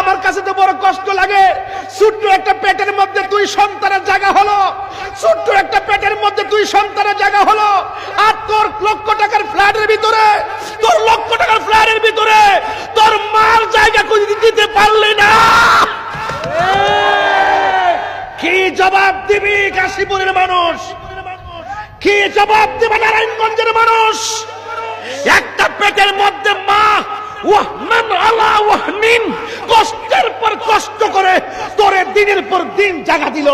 আমার কাছে তো বড় কষ্ট লাগে। ছোট্ট একটা পেটের মধ্যে দুই সন্তানের জায়গা হলো। ছোট্ট একটা পেটের মধ্যে দুই সন্তানের জায়গা হলো। আর তোর লক্ষ টাকার ফ্ল্যাটের ভিতরে, তোর লক্ষ টাকার ফ্ল্যাটের ভিতরে তোর মার জায়গা খুঁজে দিতে পারলি না। কি জবাব দিবি কাশীপুরের মানুষ? কি জবাব দিবে নারায়ণগঞ্জের মানুষ? একটা পেটের মধ্যে মা কষ্টের পর কষ্ট করে তোরে দিনের পর দিন জায়গা দিল।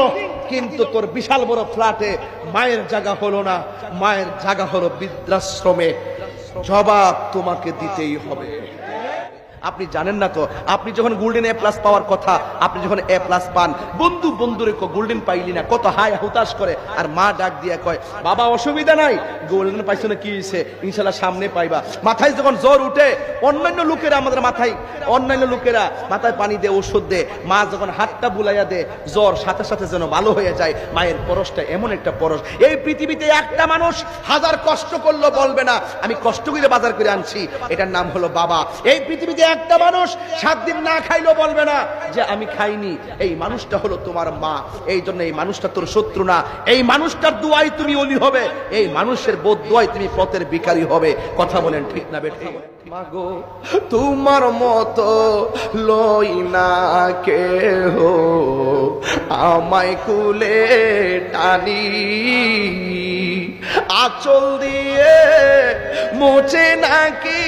কিন্তু তোর বিশাল বড় ফ্ল্যাটে মায়ের জায়গা হলো না। মায়ের জায়গা হলো বৃদ্ধাশ্রমে। জবাব তোমাকে দিতেই হবে। আপনি জানেন না তো, আপনি যখন গোল্ডেন এ প্লাস পাওয়ার কথা, আপনি যখন এ প্লাস পান, বন্ধু বন্ধুরে গোল্ডেন পাইলি না, কত হাই হুতাশ করে, আর মা ডাক দিয়া কয়, বাবা, অসুবিধা নাই গোল্ডেন পাইছো না কি হয়েছে ইনশাল্লাহ সামনে পাইবা। মাথায় যখন জ্বর উঠে, অন্যান্য লোকেরা আমাদের মাথায়, অন্যান্য লোকেরা মাথায় পানি দে ওষুধ দে মা যখন হাতটা বুলাইয়া দে জ্বর সাথে সাথে যেন ভালো হয়ে যায়, মায়ের পরশটা এমন একটা পরশ। এই পৃথিবীতে একটা মানুষ হাজার কষ্ট করল বলবে না, আমি কষ্ট করে বাজার করে আনছি, এটার নাম হলো বাবা। এই পৃথিবীতে একটা মানুষ সাত দিন না খাইলেও বলবে না যে আমি খাইনি। এই মানুষটা হলো তোমার মা। এই জন্য এই মানুষটা তোর শত্রু না। এই মানুষটার দুয়াই তুমি অলি হবে। এই মানুষের বোধ দোয়াই তুমি পথের ভিখারি হবে। কথা বলেন ঠিক না বেঠে? তোমার মতো লই না কেহ। আমায় কুলে টানি। আচল দিয়ে মোচে নাকি।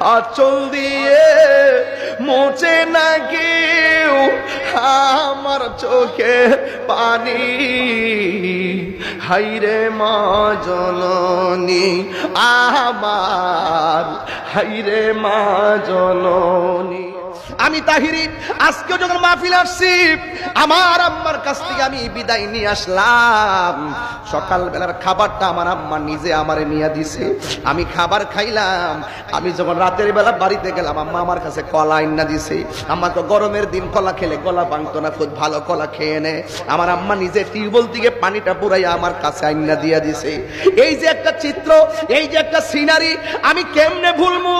আচল দিয়ে মোচে না কেউ আমার চোখে পানি। হাইরে মা জননী, আমার। হাইরে মা জননী। আমি তাহিরি, আজকে যখন মাহফিল আসছি, আমার আম্মার কাছ থেকে আমি বিদায় নিয়ে আসলাম। সকাল বেলার খাবারটা আমার আম্মা নিজে আমারে নিয়ে দিছে। আমি খাবার খাইলাম। আমি যখন রাতের বেলা বাড়িতে গেলাম, আম্মা আমার কাছে কলা আইনা দিছে। আমার তো গরমের দিন কলা খেলে, গলা ভাঙতো না, খুব ভালো কলা খেয়ে নে আমার আম্মা নিজে টিউবওয়েল থেকে পানিটা পুরাইয়া আমার কাছে আইনা দিয়া দিছে। এই যে একটা চিত্র, এই যে একটা সিনারি আমি কেমনে ভুলমু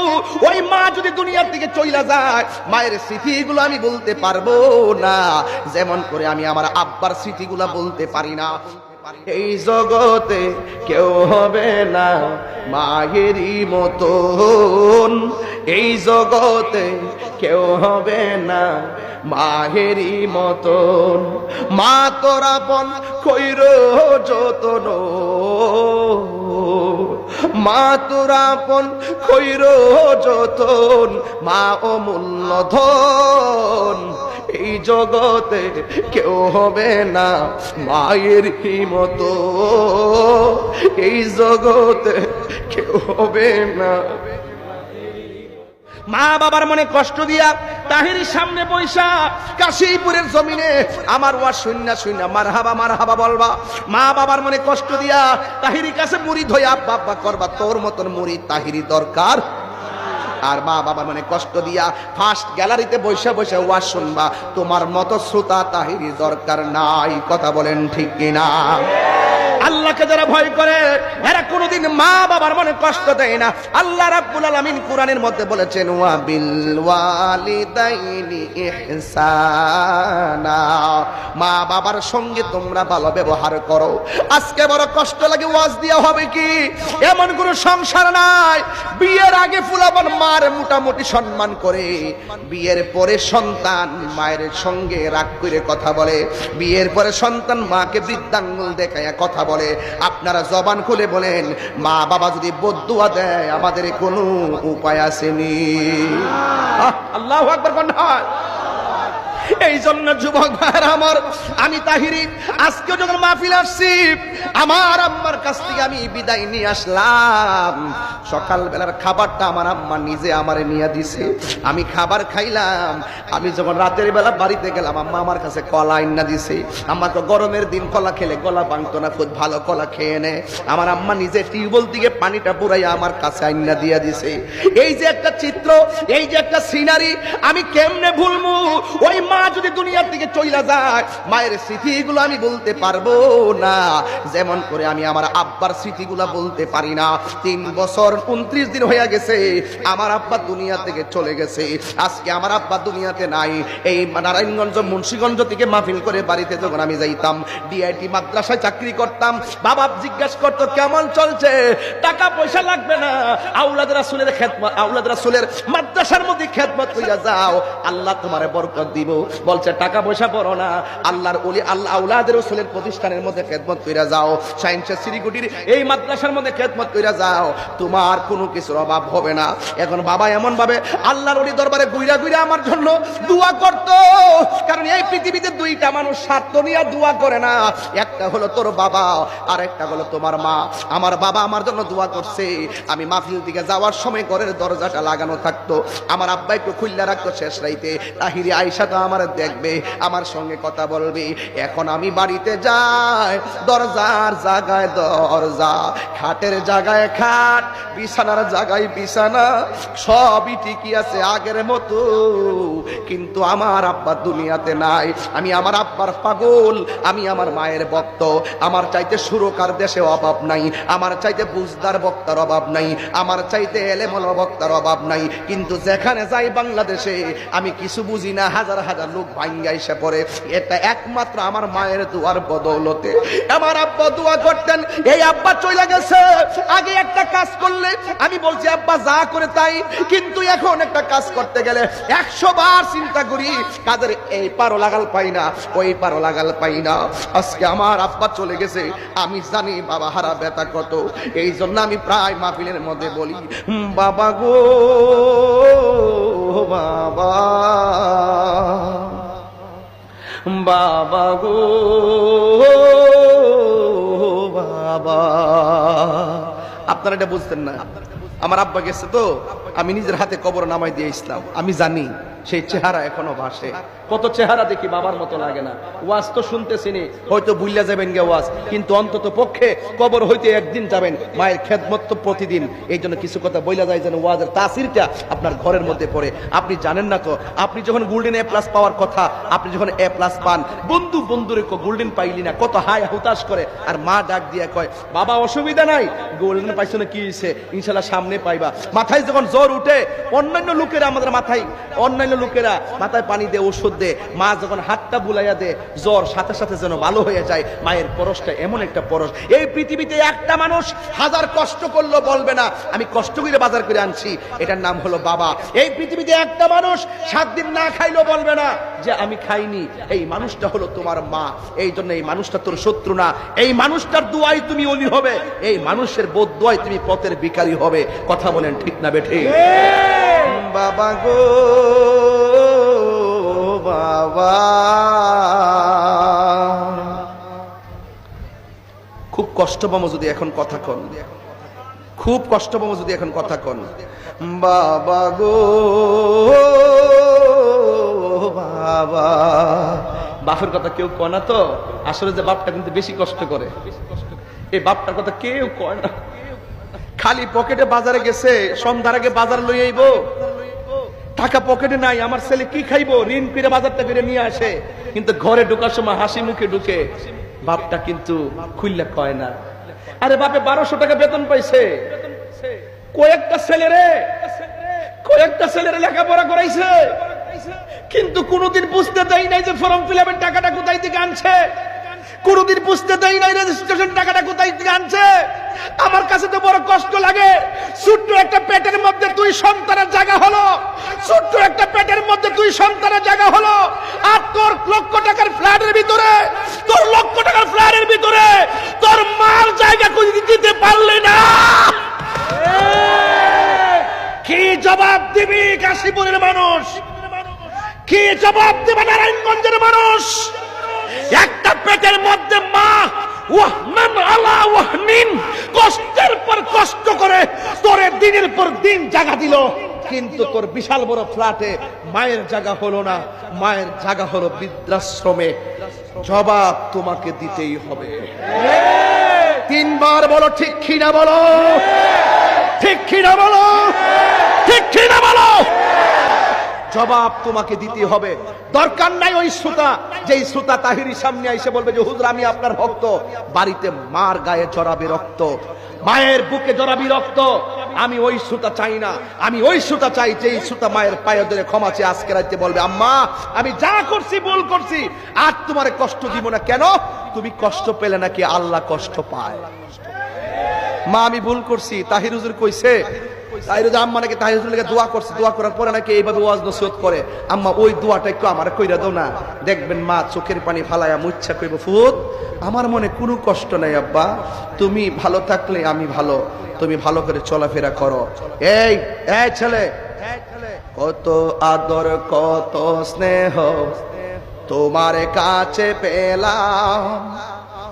ওই মা যদি দুনিয়ার দিকে চইলা যায়, মায়ের স্মৃতিগুলো আমি বলতে পারব না। যেমন করে আমি আমার আব্বার স্মৃতিগুলো বলতে পারি না। এই জগতে কেউ হবে না মায়েরই মতন। এই জগতে কেউ হবে না মাহেরই মতন। মা তোরা পন কইর যতন। মা তোরা পন খৈর যতন, মা অমূল্য ধন এই জগতে কেউ হবে না মায়ের মতো এই জগতে কেউ হবে না মা বাবার মনে কষ্ট দিয়া তাহিরি সামনে পয়সা কাশীপুরের জমিনে আমার ওয়া শূন্য শূন্য মার হাবা মার হাবা বলবা। মা বাবার মনে কষ্ট দিয়া তাহিরি কাছে মুড়ি ধইয়া বাবা করবা। তোর মতন মুড়ি তাহিরি দরকার? আর মা বাবা মানে কষ্ট দিয়া ফার্স্ট গ্যালারিতে বসে বসে ওয়াজ শুনবা। তোমার মতো শ্রোতা তাহিরি দরকার নাই। কথা বলেন ঠিক কিনা? আল্লাহকে যারা ভয় করে, এরা কোনোদিন মা বাবার মনে কষ্ট দেয় না। আল্লাহ রাব্বুল আলামিন কোরআনের মধ্যে বলেছেন ওয়া বিল মা বাবার সঙ্গে তোমরা ভালো ব্যবহার করো। আজকে বড় কষ্ট লাগে, ওয়াজ দিয়া হবে কি? এমন কোন সংসার নাই। বিয়ের আগে ফুলাবন মার মোটামুটি সম্মান করে। বিয়ের পরে সন্তান মায়ের সঙ্গে রাগ করে কথা বলে। বিয়ের পরে সন্তান মাকে বৃদ্ধাঙ্গুল দেখায় কথা বলে। আপনারা জবান খুলে বলেন, মা বাবা যদি বদুয়া দেয় আমাদের কোনো উপায় আসেনি। আল্লাহ একবার এই জন্য যুবক ভাইয়ের আমার, আমি তাহিরি আজকে যখন মাহফিল আসছি আমার আম্মার কাছ থেকে আমি বিদায় নিয়ে আসলাম। সকাল বেলার খাবারটা আমার আম্মা নিজে আমারে নিয়ে দিছে। আমি খাবার খাইলাম। আমি যখন রাতের বেলা বাড়িতে গেলাম, আম্মা আমার কাছে কলা আইনা দিছে। আমার তো গরমের দিন কলা খেলে গলা ভাঙতো না, খুব ভালো কলা খেয়ে নে। আমার আম্মা নিজে টিউবওয়েল থেকে পানিটা পুরাইয়া আমার কাছে আইনা দিয়া দিছে। এই যে একটা চিত্র, এই যে একটা সিনারি, আমি কেমনে ভুলমু ওই মা যদি দুনিয়ার দিকে চইলা যায়, মায়ের স্মৃতিগুলো আমি বলতে পারব না। যেমন করে আমি আমার আব্বার স্মৃতিগুলো বলতে পারি না। তিন বছর উনত্রিশ দিন হয়ে গেছে, আমার আব্বা দুনিয়া থেকে চলে গেছে। আজকে আমার আব্বা দুনিয়াতে নাই। এই নারায়ণগঞ্জ, মুন্সীগঞ্জ থেকে মাহফিল করে বাড়িতে যখন আমি যাইতাম ডিআইটি মাদ্রাসায় চাকরি করতাম, বাবা জিজ্ঞাসা করতো, কেমন চলছে? টাকা পয়সা লাগবে না? আউলাদ রাসুলের খেদমত আউলাদ রাসুলের মাদ্রাসার মধ্যে খেদমত কইরা যাও, আল্লাহ তোমারে বরকত দিব। বলছে, টাকা পয়সা বড় না। আল্লাহর ওলি, আল্লাহ আউলাদের রাসুলের প্রতিষ্ঠানের মধ্যে খেদমত কইরা যাও। সায়েন্সের সিরিগুটির এই মাদ্রাসার মধ্যে খেদমত কইরা যাও। তোমার কোনো কিছুর অভাব হবে না। এখন বাবা আল্লাহর ওলি দরবারে গুইরা গুইরা আমার জন্য দোয়া করত। কারণ এই পৃথিবীতে দুইটা মানুষ স্বার্থ নিয়ে দোয়া করে না। একটা হলো তোর বাবা আর একটা হলো তোমার মা। আমার বাবা আমার জন্য দোয়া করছে। আমি মাহফিল দিকে যাওয়ার সময় ঘরের দরজাটা লাগানো থাকতো। আমার আব্বা একটু খুললা রাখতো শেষ রাইতে। তাহিরি আয়সা তো আমার দেখবে, আমার সঙ্গে কথা বলবে। এখন আমি বাড়িতে যাই দরজার জায়গায় দরজা, খাটের জায়গায় খাট, বিছানার জায়গায় বিছানা, সবই ঠিকই আছে আগের মতো। কিন্তু আমার আব্বা দুনিয়াতে নাই। আমি আমার আব্বার পাগল, আমি আমার মায়ের ভক্ত। আমার চাইতে সুরকার দেশে অভাব নাই। আমার চাইতে বুঝদার বক্তার অভাব নাই। আমার চাইতে এলেমল বক্তার অভাব নাই। কিন্তু যেখানে যাই বাংলাদেশে, আমি কিছু বুঝি না, হাজার হাজার লোক ভাঙ্গা এসে পড়ে। এটা একমাত্র আমার মায়ের দুয়ার বদৌলতে। আমার আব্বা দোয়া করতেন, এই আব্বা চলে গেছে। আগে একটা কাজ করলে। আমি বলছি, আব্বা, যা করে তাই। কিন্তু এখন একটা কাজ করতে গেলে একশো বার চিন্তা করি, কাদের এই পারো লাগাল পাই না, ওই পারো লাগাল পাই না। আজকে আমার আব্বা চলে গেছে, আমি জানি বাবা হারা ব্যথা কত। এই জন্য আমি প্রায় মাহফিলের মধ্যে বলি বাবা গো, বাবা বাবা গো। বাবা। আপনারা এটা বুঝতেন না। আমার আব্বা গেছে তো, আমি নিজের হাতে কবর নামাই দিয়ে ইসলাম আমি জানি সেই চেহারা এখনও ভাসে। কত চেহারা দেখি বাবার মতো লাগে না। ওয়াজ তো শুনতেছিনি হয়তো বুইলা যাবেন গে ওয়াজ, কিন্তু অন্তত পক্ষে কবর হইতে একদিন যাবেন, মায়ের খেদমত তো প্রতিদিন। এই জন্য কিছু কথা বইলা যায় যেন ওয়াজের তাসিরটা আপনার ঘরের মধ্যে পড়ে। আপনি জানেন না তো, আপনি যখন গোল্ডেন এ প্লাস পাওয়ার কথা, আপনি যখন এ প্লাস পান, বন্ধু বন্ধুরে গোল্ডেন পাইলি না, কত হাই হুতাশ করে। আর মা ডাক দিয়ে কয়, বাবা, অসুবিধা নাই, গোল্ডেন পাইছো না কি হয়েছে ইনশাল্লাহ সামনে পাইবা। মাথায় যখন জ্বর উঠে, অন্যান্য লোকেরা আমাদের মাথায়, অন্যান্য লোকেরা মাথায় পানি দে ওষুধ দে মা যখন হাতটা বুলাইয়া দে জ্বর সাথে সাথে যেন ভালো হয়ে যায়। মায়ের পরশটা এমন একটা পরশ। এই পৃথিবীতে একটা মানুষ হাজার কষ্ট করল বলবে না, আমি কষ্ট করে বাজার করে আনছি। এটার নাম হলো বাবা। এই পৃথিবীতে একটা মানুষ সাত দিন না খাইলো বলবে না যে আমি খাইনি এই মানুষটা হলো তোমার মা। এই জন্য এই মানুষটা তোর শত্রু না। এই মানুষটার দুয়াই তুমি অলি হবে। এই মানুষের বোধ দোয়াই তুমি পথের বিকারী হবে। কথা বলেন ঠিক না বেঠে? বাবা গো বাবা। খুব কষ্ট পাবো যদি এখন কথা কন। খুব কষ্ট পাবো যদি এখন কথা কন। বাবা গো। বাবা। বাপের কথা কেউ কয় না তো? আসলে যে বাপটা কিন্তু বেশি কষ্ট করে। এই বাপটার কথা কেউ কয় না। খালি পকেটে বাজারে গেছে, সন্ধ্যার আগে বাজার লই আইব। টাকা পকেটে নাই, আমার ছেলে কি খাইবো? ঋণ করে বাজারটা করে নিয়ে আসে। কিন্তু ঘরে ঢোকার সময় হাসি মুখে ঢুকে, বাপটা কিন্তু খুললে কয় না। আরে বাপে, বারোশো টাকা বেতন পাইছে। কয়েকটা ছেলে রে। কয়েকটা ছেলের লেখাপড়া করাইছে। কিন্তু কোনোদিন বুঝতে দেয় নাই যে ফর্ম ফিল আপের টাকাটা কোথায় থেকে আনছে। কোনোদিন বুঝতে দেয় নাই রেজিস্ট্রেশন টাকাটা কোথায় থেকে আনছে। আমার কাছে তো বড় কষ্ট লাগে। ছোট্ট একটা পেটের মধ্যে দুই সন্তানের জায়গা হলো। ছোট্ট একটা পেটের মধ্যে দুই সন্তানের জায়গা হলো। আর তোর লক্ষ টাকার ফ্ল্যাটের ভিতরে, তোর লক্ষ টাকার ফ্ল্যাটের ভিতরে তোর মাল জায়গা দিতে পারলে না। কি জবাব দিবি, কাশীপুরের মানুষ? কি জবাব দেবে নারায়ণগঞ্জের মানুষ? একটা পেটের মধ্যে মা ওয়াহনিন কষ্টের পর কষ্ট করে তোরে দিনের পর দিন জায়গা দিল। কিন্তু তোর বিশাল বড় ফ্ল্যাটে মায়ের জায়গা হলো না। মায়ের জায়গা হলো বৃদ্ধাশ্রমে। জবাব তোমাকে দিতেই হবে। তিনবার বলো, ঠিক কিনা বলো? ঠিক কিনা বলো? ঠিক কিনা বলো? জবাব তোমাকে দিতে হবে। দরকার নাই ওই সুতা। যেই সুতা তাহিরি সামনে এসে বলবে যে, হুজুর, আমি আপনার ভক্ত। বাড়িতে মার গায়ে জড়াবে রক্ত। মায়ের বুকে জড়াবি রক্ত। আমি ওই সুতা চাই না। আমি ওই সুতা চাই যে সুতা মায়ের পায়ে ধরে ক্ষমা চেয়ে আজকে রাইতে বলবে, আম্মা, আমি যা করছি, ভুল করছি, আর তোমার কষ্ট দিব না। কেন? তুমি কষ্ট পেলে নাকি আল্লাহ কষ্ট পায়। মা, আমি ভুল করছি। তাহির হুজুর কইছে তাহির হুজুর আম্মা নাকি তাহির হুজুর লেগে দোয়া করছে, দোয়া করার পরে নাকি এইভাবে ওয়াজ নসিহত করে। আম্মা ওই দোয়াটা একটু আমার কইরা দাও না। দেখবেন মা চোখের পানি ফালায়া মুচ্ছা কইব, ফুত, আমার মনে কোনো কষ্ট নাই আব্বা। তুমি ভালো থাকলে আমি ভালো। তুমি ভালো করে চলাফেরা করো। এই এই ছেলে, কত আদর, কত স্নেহ তোমার কাছে পেলাম।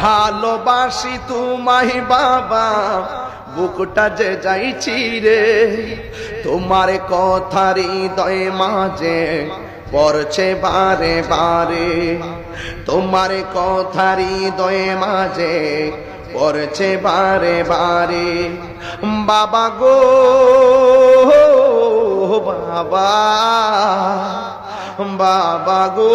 ভালোবাসি তোমায় বাবা, বুকটা যে যাইছি রে। তোমার কথার হৃদয় মাঝে পড়ছে বারে বারে। তোমার কথার হৃদয় মাঝে পড়ছে বারে বারে। বাবা গো, বাবা বাবা গো।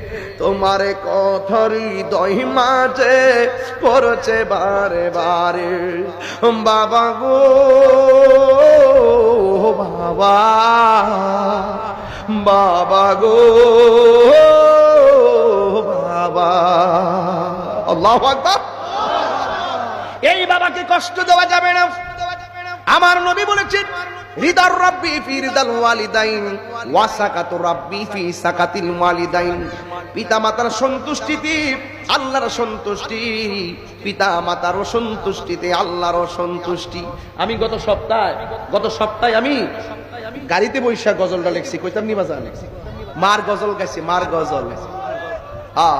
তোমার কথারি দই মাঝে পড়ছে বারে বারে। বাবা গো, বাবা বাবা গো, বাবা। এই বাবাকে কষ্ট দেওয়া যাবে না। আমার নবী বলেছেন হৃদর রব্বি ফি হৃদাল ওয়ালিদাইন, ওয়াসাকাতু রব্বি ফি সাকাতিল ওয়ালিদাইন পিতা মাতার সন্তুষ্টিতে আল্লাহর সন্তুষ্টি পিতা মাতার সন্তুষ্টিতে আল্লাহর সন্তুষ্টি আমি গত সপ্তাহে গত সপ্তাহে আমি গাড়িতে বৈশাখ গজলটা লিখছি, কইতাম নি বাজার মার গজল গাইছি, মার গজল। আ,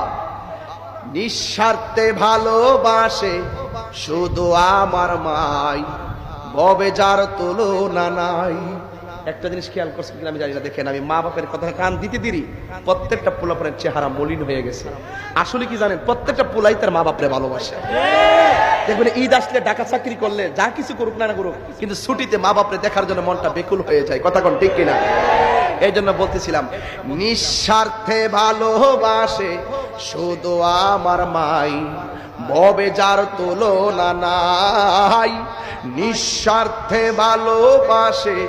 নিঃস্বার্থে ভালোবাসে শুধু আমার মাই। ববে যার তুলনা নাই। একটা জিনিস খেয়াল করছেন কিনা আমি জানি না, দেখেন আমি মা বাপের কথা কান দিতে দিরি, প্রত্যেকটা পোলাপনের চেহারা মলিন হয়ে গেছে। আসলে কি জানেন, প্রত্যেকটা পোলাই তার মা বাপরে ভালোবাসে। দেখবেন ঈদ আসলে ডাকা চাকরি করলে যা কিছু করুক না না করুক, কিন্তু ছুটিতে মা বাপরে দেখার জন্য মনটা বেকুল হয়ে যায়। কথা কোন ঠিক কিনা? এই জন্য বলতেছিলাম, নিঃস্বার্থে ভালোবাসে শুধু আমার মাই। ববে যার তুলনা নাই, নিঃস্বার্থে ভালোবাসে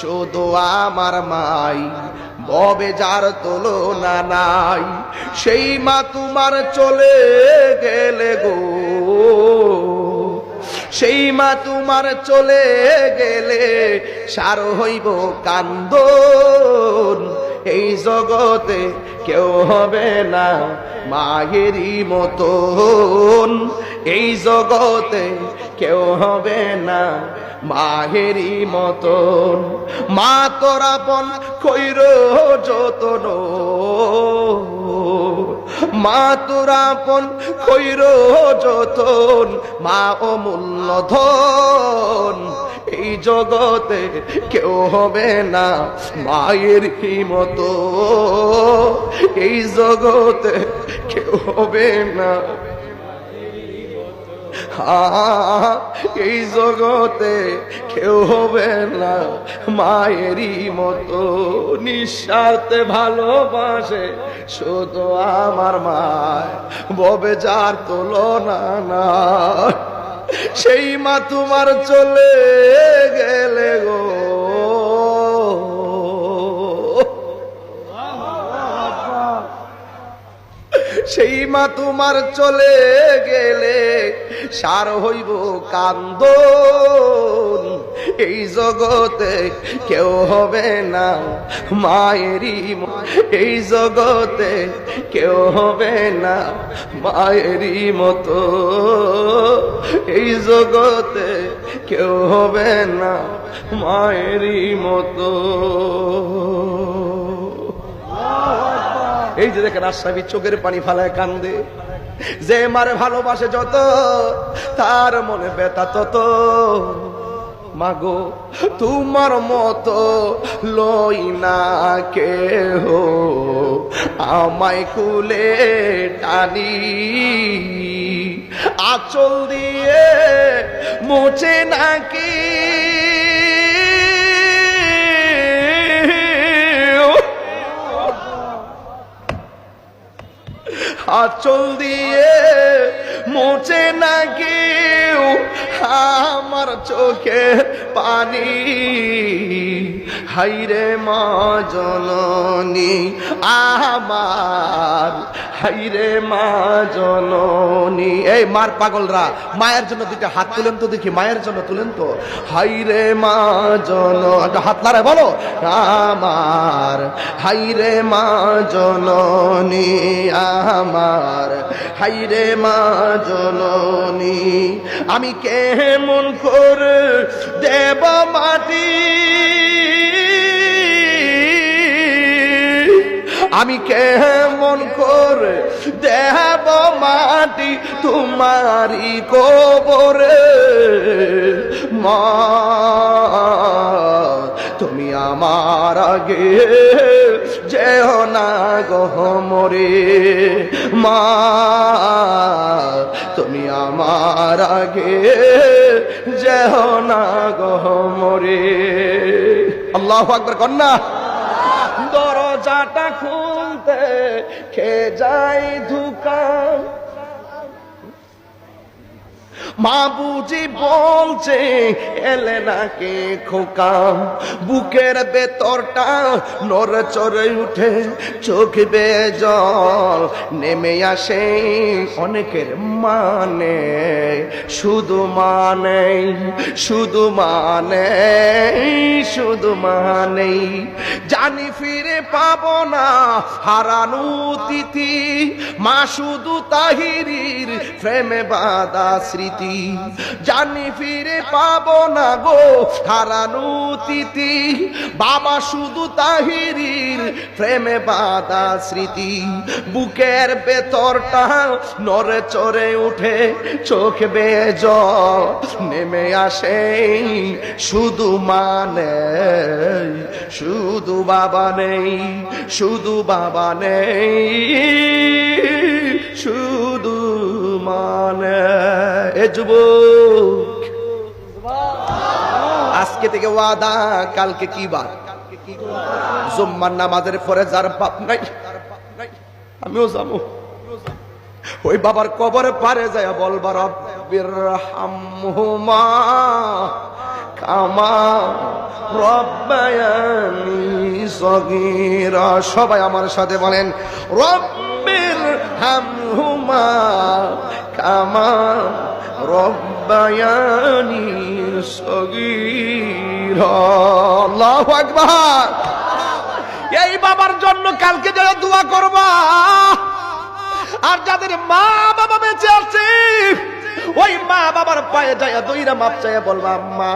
শুধু আমার মাই। ববে যার তুলনা নাই, সেই মা তোমার চলে গেলে গো। সেই মা তোমার চলে গেলে সার হইব কান্দন। এই জগতে কেউ হবে না মায়েরই মতন। এই জগতে কেউ হবে না মাহেরি মতন। মা তোরাপন কইর যতন। মা তোরাপন কইর যতন। মা অমূল্য ধন। এই জগতে কেউ হবে না মায়ের মতো এই জগতে কেউ হবে না। এই জগতে কেউ হবে না মায়েরই মতো নিঃস্বার্থে ভালোবাসে শুধু আমার মায়, ববে যার তুলনা না সেই মা তোমার চলে গেলে গো। সেই মা তোমার চলে গেলে সার হইব কান্দ। এই জগতে কেউ হবে না মায়েরই এই জগতে কেউ হবে না মায়েরই মতো। এই জগতে কেউ হবে না মায়েরই মতো। এই যে দেখেন আশরাফি চোখের পানি ফালায় কান্দে। যে মারে ভালোবাসে যত, তার মনে ব্যথা তত। মাগো, তোমার মতো লই না কেহ। আমায় কুলে টানি, আচল দিয়ে মোচে নাকি। আচল দিয়ে মোচে না কেউ আমার চোখে পানি। হাইরে মা জননী, আমার। হাইরে মা জননী। এই মার পাগলরা, মায়ের জন্য দুইটা হাত তুলেন তো দেখি, মায়ের জন্য তুলেন তো। হাইরে মা জন হাত নাড়ায় বলো। আমার। হাইরে মা জননী, আমার। হাইরে মা জননী, আমি কেমন করে দেব মাটি। আমি কেমন করে দেব মাটি তোমারি কবরে। মা তুমি আমার আগে যেও না গহমরে মা, তুমি আমার আগে যেও না গহমরে আল্লাহ আকবর, কন্যা। দরজাটা খুলতে খে যাই ধুকান মা বুঝি বলছে, এলে নাকি খোকা বুকের ভেতরটা নড়ে চড়ে উঠে চোখ বে জল, নেমে আসে অনেকের মানে শুধু মানে শুধু মানে শুধু মানে জানি ফিরে পাব না হারানো তিথি, মা শুধু তাহিরির প্রেমে বাদা স্মৃতি জানি ফিরে পাবো না গো হারানো তিথি। বাবা শুধু তাহিরির প্রেমে বাদা স্মৃতি। বুকের ভেতরটা নরে চড়ে উঠে চোখ বেজ। নেমে আসে শুধু মানে শুধু বাবা নেই, শুধু বাবা নেই, শুধু মানে। এ যুবক, আজকে থেকে ওয়াদা, কালকে কি বার? জুম্মার নামাজের পরে যার বাপ নাই, আমিও যাব। ওই বাবার কবরে পারে যায় বলবার কামা সবাই আমার সাথে বলেন, রব্বির হামহুমা কামা রব্বায়ানি সগীরা। এই বাবার জন্য কালকে যারা দোয়া করবা, আর যাদের মা বাবা বেঁচে আছে ওই মা বাবার পায়ে যায় দইরা মাপ চাইয়া বলবা, আম্মা,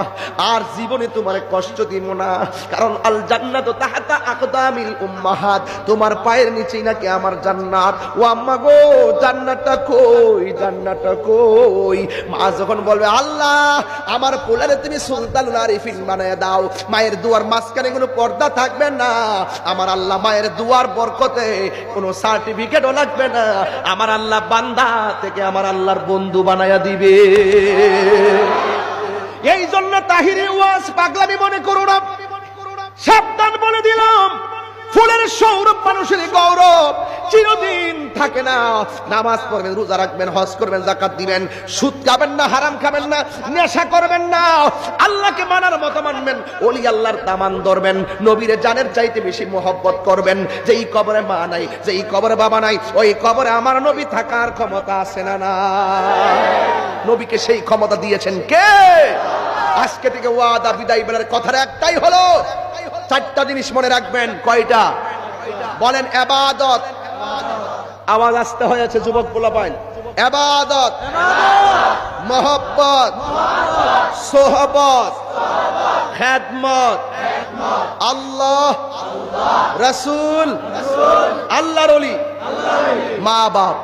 আর জীবনে তোমার কষ্ট দিব না। কারণ আল জান্নাত তাহাতা আকদামিল উম্মাহাত। তোমার পায়ের নিচেই নাকি আমার জান্নাত। ও আম্মা গো, জান্নাতটা কই জান্নাতটা কই? মা যখন বলবে, আল্লাহ, আমার পোলারে তুমি সুলতানুল আরিফিন বানায় দাও। মায়ের দুয়ার মাঝখানে কোনো পর্দা থাকবে না। আমার আল্লাহ মায়ের দুয়ার বরকতে কোনো সার্টিফিকেটও লাগবে না। আমার আল্লাহ বান্দা থেকে আমার আল্লাহর বন্ধু বানায়া দিবে। এই জন্য তাহিরি ওয়াজ পাগলামি মনে করো না। সাবধান বলে দিলাম। ফুলের সৌরভ মানুষের গৌরব। চিরদিন থাকে না। নামাজ পড়বেন, রোজা রাখবেন, হজ করবেন জাকাত দিবেন। সুদ খাবেন না, হারাম খাবেন না, নেশা করবেন না। আল্লাহকে মানার মতো মানবেন। ওলি আল্লাহর দামান ধরবেন। নবীরে জানের চাইতে বেশি মোহব্বত করবেন। যেই কবরে মা নাই, যেই কবরে বাবা নাই, ওই কবরে আমার নবী থাকার ক্ষমতা আছে না না। নবীকে সেই ক্ষমতা দিয়েছেন কে? আজকে থেকে ওয়াদা, বিদায় বেলার কথার একটাই হলো চারটা জিনিস মনে রাখবেন। কয়টা? বলেন, এবাদত। আওয়াজ আসতে হয়েছে যুবক পোলাপাইন। এবাদত। মহব্বত। সোহবত। খেদমত। আল্লাহ। রসুল। আল্লাহর অলি মা বাপ।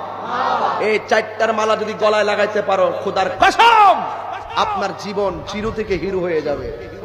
এই চারটার মালা যদি গলায় লাগাইতে পারো, খুদার কসম, আপনার জীবন চিরু থেকে হিরু হয়ে যাবে।